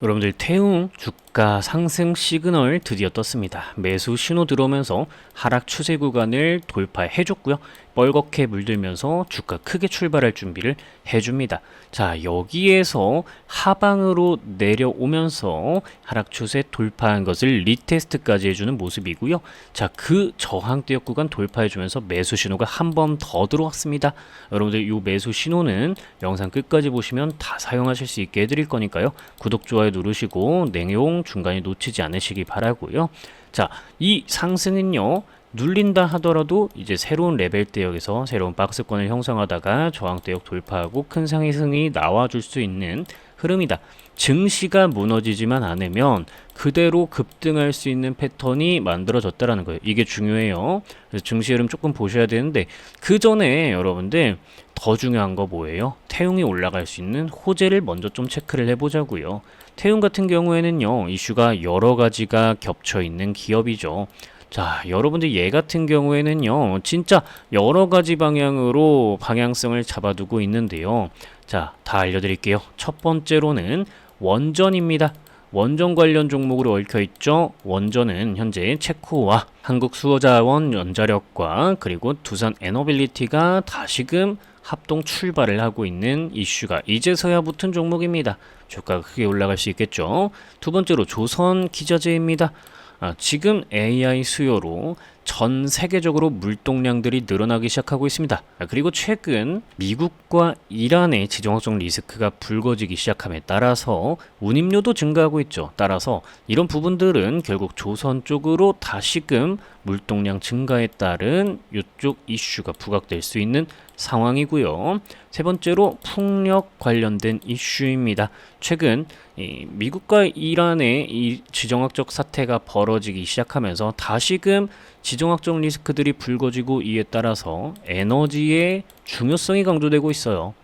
여러분들 태웅 주 가 상승 시그널 드디어 떴습니다. 매수 신호 들어오면서 하락 추세 구간을 돌파해 줬고요. 뻘겋게 물들면서 주가 크게 출발할 준비를 해줍니다. 자 여기에서 하방으로 내려오면서 하락 추세 돌파한 것을 리테스트까지 해주는 모습이고요. 자 그 저항대역 구간 돌파해주면서 매수 신호가 한 번 더 들어왔습니다. 여러분들 이 매수 신호는 영상 끝까지 보시면 다 사용하실 수 있게 해드릴 거니까요. 구독 좋아요 누르시고 내용 중간에 놓치지 않으시기 바라고요. 자 이 상승은요. 눌린다 하더라도 이제 새로운 레벨 대역에서 새로운 박스권을 형성하다가 저항 대역 돌파하고 큰 상승이 나와줄 수 있는 흐름이다. 증시가 무너지지만 않으면 그대로 급등할 수 있는 패턴이 만들어졌다라는 거예요. 이게 중요해요. 그래서 증시 흐름 조금 보셔야 되는데 그 전에 여러분들 더 중요한 거 뭐예요? 태웅이 올라갈 수 있는 호재를 먼저 좀 체크를 해보자고요. 태웅 같은 경우에는요 이슈가 여러 가지가 겹쳐 있는 기업이죠. 자, 여러분들 얘 같은 경우에는요, 진짜 여러 가지 방향으로 방향성을 잡아두고 있는데요. 자, 다 알려드릴게요. 첫 번째로는 원전입니다. 원전 관련 종목으로 얽혀 있죠. 원전은 현재 체코와 한국 수호자원 연자력과 그리고 두산 에너빌리티가 다시금 합동 출발을 하고 있는 이슈가 이제서야 붙은 종목입니다. 주가가 크게 올라갈 수 있겠죠. 두 번째로 조선 기자재입니다. 아, 지금 AI 수요로 전 세계적으로 물동량들이 늘어나기 시작하고 있습니다. 아, 그리고 최근 미국과 이란의 지정학적 리스크가 불거지기 시작함에 따라서 운임료도 증가하고 있죠. 따라서 이런 부분들은 결국 조선 쪽으로 다시금 물동량 증가에 따른 이쪽 이슈가 부각될 수 있는 상황이고요. 세 번째로 풍력 관련된 이슈입니다. 최근 이 미국과 이란의 이 지정학적 사태가 벌어지기 시작하면서 다시금 지 정학적 리스크들이 불거지고 이에 따라서 에너지의 중요성이 강조되고 있어요.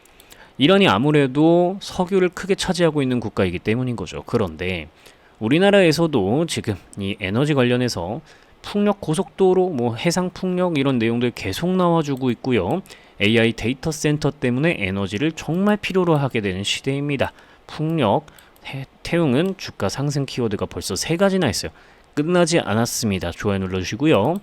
이란이 아무래도 석유를 크게 차지하고 있는 국가이기 때문인 거죠. 그런데 우리나라에서도 지금 이 에너지 관련해서 풍력 고속도로, 뭐 해상 풍력 이런 내용들 계속 나와주고 있고요. AI 데이터 센터 때문에 에너지를 정말 필요로 하게 되는 시대입니다. 풍력, 태, 태웅은 주가 상승 키워드가 벌써 세 가지나 있어요. 끝나지 않았습니다. 좋아요 눌러주시고요.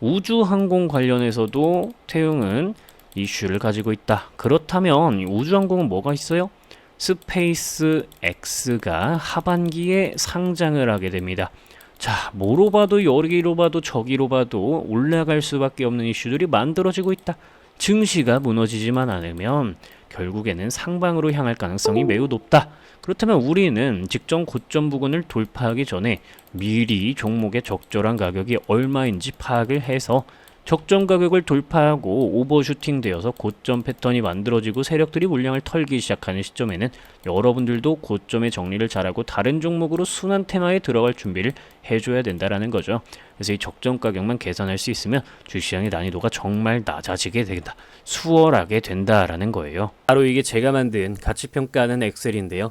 우주항공 관련해서도 태웅은 이슈를 가지고 있다. 그렇다면 우주항공은 뭐가 있어요? 스페이스 X가 하반기에 상장을 하게 됩니다. 자, 뭐로 봐도 여기로 봐도 저기로 봐도 올라갈 수밖에 없는 이슈들이 만들어지고 있다. 증시가 무너지지만 않으면 결국에는 상방으로 향할 가능성이 매우 높다. 그렇다면 우리는 직전 고점 부근을 돌파하기 전에 미리 종목의 적절한 가격이 얼마인지 파악을 해서 적정 가격을 돌파하고 오버슈팅 되어서 고점 패턴이 만들어지고 세력들이 물량을 털기 시작하는 시점에는 여러분들도 고점의 정리를 잘하고 다른 종목으로 순환 테마에 들어갈 준비를 해줘야 된다라는 거죠. 그래서 이 적정 가격만 계산할 수 있으면 주시장의 난이도가 정말 낮아지게 된다. 수월하게 된다라는 거예요. 바로 이게 제가 만든 가치평가하는 엑셀인데요.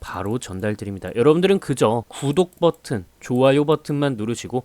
바로 전달드립니다. 여러분들은 그저 구독 버튼, 좋아요 버튼만 누르시고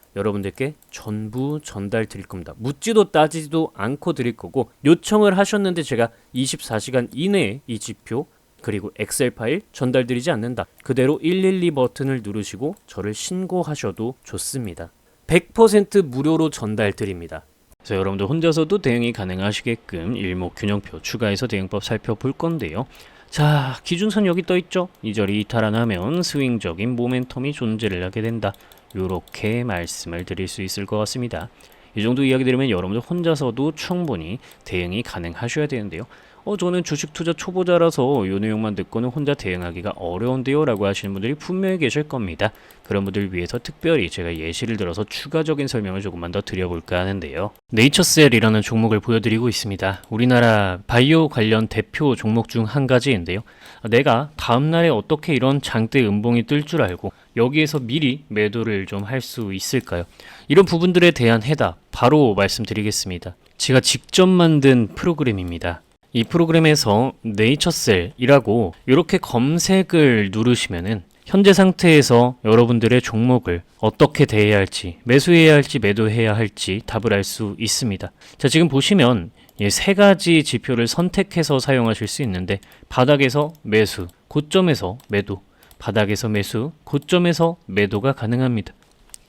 여러분들께 전부 전달 드릴 겁니다. 묻지도 따지지도 않고 드릴 거고 요청을 하셨는데 제가 24시간 이내에 이 지표 그리고 엑셀 파일 전달드리지 않는다. 그대로 112 버튼을 누르시고 저를 신고하셔도 좋습니다. 100% 무료로 전달 드립니다. 그래서 여러분들 혼자서도 대응이 가능하시게끔 일목 균형표 추가해서 대응법 살펴볼 건데요. 자, 기준선 여기 떠 있죠? 이 자리 이탈하면 스윙적인 모멘텀이 존재를 하게 된다. 요렇게 말씀을 드릴 수 있을 것 같습니다. 이 정도 이야기 들으면 여러분들 혼자서도 충분히 대응이 가능하셔야 되는데요. 어, 저는 주식 투자 초보자라서 이 내용만 듣고는 혼자 대응하기가 어려운데요 라고 하시는 분들이 분명히 계실 겁니다. 그런 분들을 위해서 특별히 제가 예시를 들어서 추가적인 설명을 조금만 더 드려볼까 하는데요. 네이처셀이라는 종목을 보여드리고 있습니다. 우리나라 바이오 관련 대표 종목 중 한 가지인데요. 내가 다음날에 어떻게 이런 장대 음봉이 뜰 줄 알고 여기에서 미리 매도를 좀 할 수 있을까요? 이런 부분들에 대한 해답 바로 말씀드리겠습니다. 제가 직접 만든 프로그램입니다. 이 프로그램에서 네이처셀이라고 이렇게 검색을 누르시면은 현재 상태에서 여러분들의 종목을 어떻게 대해야 할지, 매수해야 할지, 매도해야 할지 답을 알 수 있습니다. 자, 지금 보시면 이 세 가지 지표를 선택해서 사용하실 수 있는데 바닥에서 매수, 고점에서 매도, 바닥에서 매수, 고점에서 매도가 가능합니다.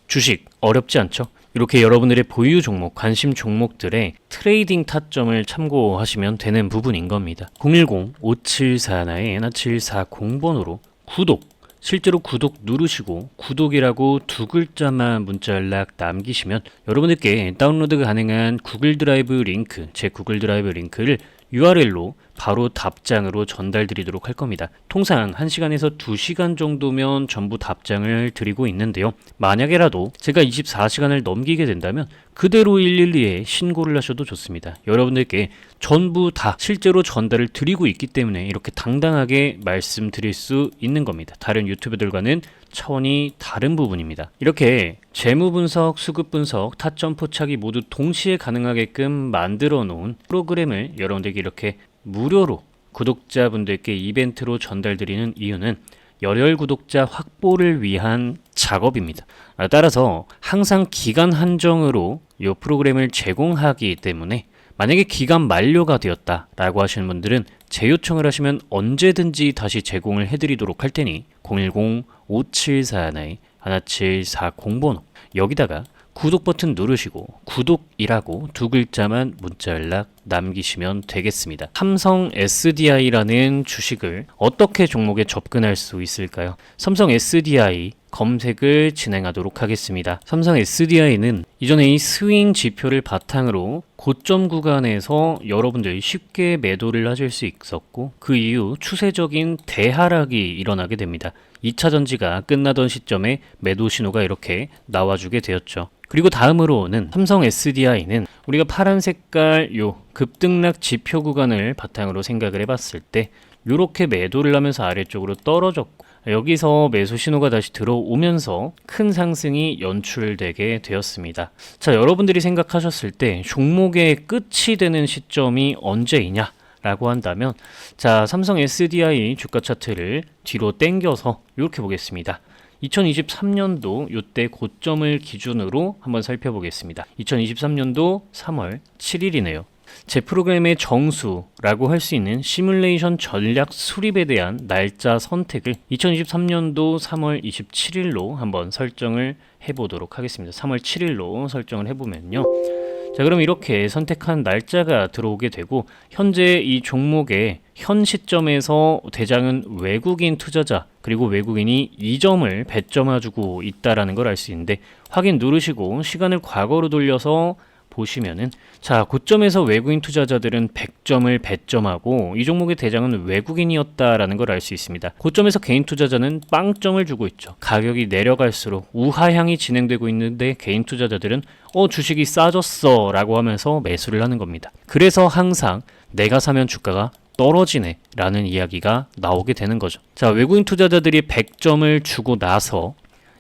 주식 어렵지 않죠? 이렇게 여러분들의 보유 종목, 관심 종목들의 트레이딩 타점을 참고하시면 되는 부분인 겁니다. 010-5741-1740번으로 구독, 실제로 구독 누르시고 구독이라고 두 글자만 문자 연락 남기시면 여러분들께 다운로드 가능한 구글 드라이브 링크, 제 구글 드라이브 링크를 URL로 바로 답장으로 전달드리도록 할 겁니다. 통상 1시간에서 2시간 정도면 전부 답장을 드리고 있는데요. 만약에라도 제가 24시간을 넘기게 된다면 그대로 112에 신고를 하셔도 좋습니다. 여러분들께 전부 다 실제로 전달을 드리고 있기 때문에 이렇게 당당하게 말씀드릴 수 있는 겁니다. 다른 유튜브들과는 차원이 다른 부분입니다. 이렇게 재무 분석, 수급 분석, 타점 포착이 모두 동시에 가능하게끔 만들어 놓은 프로그램을 여러분들께 이렇게 무료로 구독자분들께 이벤트로 전달드리는 이유는 열혈 구독자 확보를 위한 작업입니다. 아, 따라서 항상 기간 한정으로 이 프로그램을 제공하기 때문에 만약에 기간 만료가 되었다 라고 하시는 분들은 재요청을 하시면 언제든지 다시 제공을 해드리도록 할 테니 010-5741-1740번호. 여기다가 구독 버튼 누르시고 구독이라고 두 글자만 문자 연락 남기시면 되겠습니다. 삼성 SDI라는 주식을 어떻게 종목에 접근할 수 있을까요? 삼성 SDI 검색을 진행하도록 하겠습니다. 삼성 SDI는 이전에 이 스윙 지표를 바탕으로 고점 구간에서 여러분들이 쉽게 매도를 하실 수 있었고 그 이후 추세적인 대하락이 일어나게 됩니다. 2차 전지가 끝나던 시점에 매도 신호가 이렇게 나와주게 되었죠. 그리고 다음으로는 삼성 SDI는 우리가 파란 색깔 요 급등락 지표 구간을 바탕으로 생각을 해봤을 때 이렇게 매도를 하면서 아래쪽으로 떨어졌고 여기서 매수 신호가 다시 들어오면서 큰 상승이 연출되게 되었습니다. 자, 여러분들이 생각하셨을 때 종목의 끝이 되는 시점이 언제이냐? 라고 한다면 자, 삼성 SDI 주가 차트를 뒤로 당겨서 이렇게 보겠습니다. 2023년도 이때 고점을 기준으로 한번 살펴보겠습니다. 2023년도 3월 7일이네요. 제 프로그램의 정수라고 할 수 있는 시뮬레이션 전략 수립에 대한 날짜 선택을 2023년도 3월 27일로 한번 설정을 해보도록 하겠습니다. 3월 7일로 설정을 해보면요. 자, 그럼 이렇게 선택한 날짜가 들어오게 되고 현재 이 종목의 현 시점에서 대장은 외국인 투자자 그리고 외국인이 2점을 배점해주고 있다라는 걸 알 수 있는데 확인 누르시고 시간을 과거로 돌려서 보시면은 자 고점에서 외국인 투자자들은 100점을 배점하고 이 종목의 대장은 외국인이었다라는 걸 알 수 있습니다. 고점에서 개인 투자자는 빵점을 주고 있죠. 가격이 내려갈수록 우하향이 진행되고 있는데 개인 투자자들은 어 주식이 싸졌어라고 하면서 매수를 하는 겁니다. 그래서 항상 내가 사면 주가가 떨어지네 라는 이야기가 나오게 되는 거죠. 자, 외국인 투자자들이 100점을 주고 나서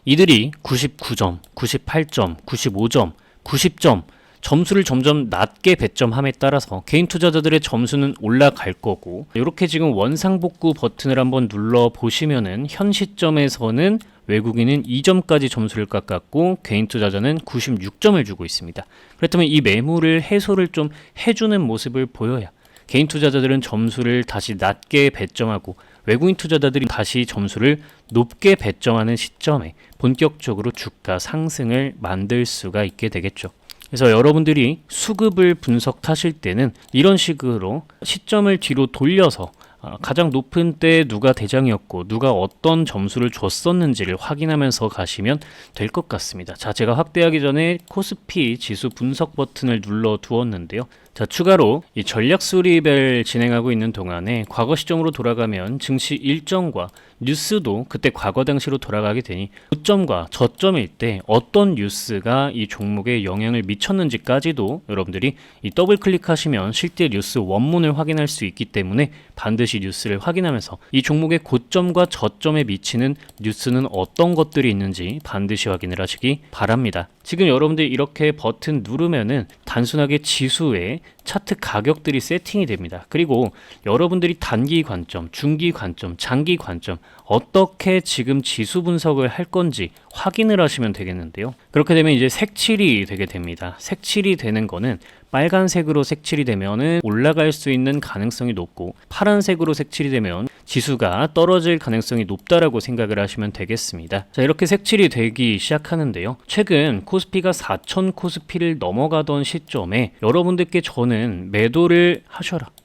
이들이 99점, 98점, 95점, 90점 점수를 점점 낮게 배점함에 따라서 개인 투자자들의 점수는 올라갈 거고 이렇게 지금 원상복구 버튼을 한번 눌러 보시면은 현 시점에서는 외국인은 2점까지 점수를 깎았고 개인 투자자는 96점을 주고 있습니다. 그렇다면 이 매물을 해소를 좀 해주는 모습을 보여야 개인 투자자들은 점수를 다시 낮게 배점하고 외국인 투자자들이 다시 점수를 높게 배점하는 시점에 본격적으로 주가 상승을 만들 수가 있게 되겠죠. 그래서 여러분들이 수급을 분석하실 때는 이런 식으로 시점을 뒤로 돌려서 아, 가장 높은 때 누가 대장이었고 누가 어떤 점수를 줬었는지를 확인하면서 가시면 될 것 같습니다. 자, 제가 확대하기 전에 코스피 지수 분석 버튼을 눌러 두었는데요. 자, 추가로 이 전략 수립을 진행하고 있는 동안에 과거 시점으로 돌아가면 증시 일정과 뉴스도 그때 과거 당시로 돌아가게 되니 고점과 저점일 때 어떤 뉴스가 이 종목에 영향을 미쳤는지까지도 여러분들이 이 더블 클릭하시면 실제 뉴스 원문을 확인할 수 있기 때문에 반드시 뉴스를 확인하면서 이 종목의 고점과 저점에 미치는 뉴스는 어떤 것들이 있는지 반드시 확인을 하시기 바랍니다. 지금 여러분들이 이렇게 버튼 누르면은 단순하게 지수에 차트 가격들이 세팅이 됩니다. 그리고 여러분들이 단기 관점, 중기 관점, 장기 관점 어떻게 지금 지수 분석을 할 건지 확인을 하시면 되겠는데요. 그렇게 되면 이제 색칠이 되게 됩니다. 색칠이 되는 거는 빨간색으로 색칠이 되면은 올라갈 수 있는 가능성이 높고 파란색으로 색칠이 되면 지수가 떨어질 가능성이 높다라고 생각을 하시면 되겠습니다. 자, 이렇게 색칠이 되기 시작하는데요. 최근 코스피가 4천 코스피를 넘어가던 시점에 여러분들께 저는 매도를 하셔라.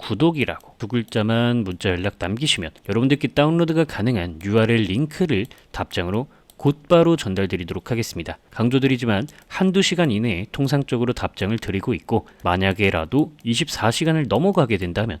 구독이라고 두 글자만 문자 연락 남기시면 여러분들께 다운로드가 가능한 URL 링크를 답장으로 곧바로 전달드리도록 하겠습니다. 강조드리지만 한두 시간 이내에 통상적으로 답장을 드리고 있고 만약에라도 24시간을 넘어가게 된다면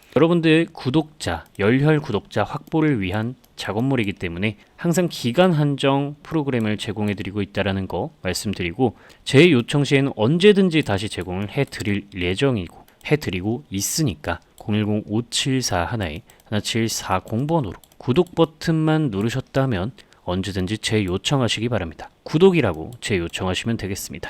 여러분들 구독자, 열혈 구독자 확보를 위한 작업물이기 때문에 항상 기간 한정 프로그램을 제공해 드리고 있다라는 거 말씀드리고 제 요청 시에는 언제든지 다시 제공을 해 드릴 예정이고 해 드리고 있으니까 010-574 하나에 1740번으로 구독 버튼만 누르셨다면 언제든지 재 요청하시기 바랍니다. 구독이라고 재 요청하시면 되겠습니다.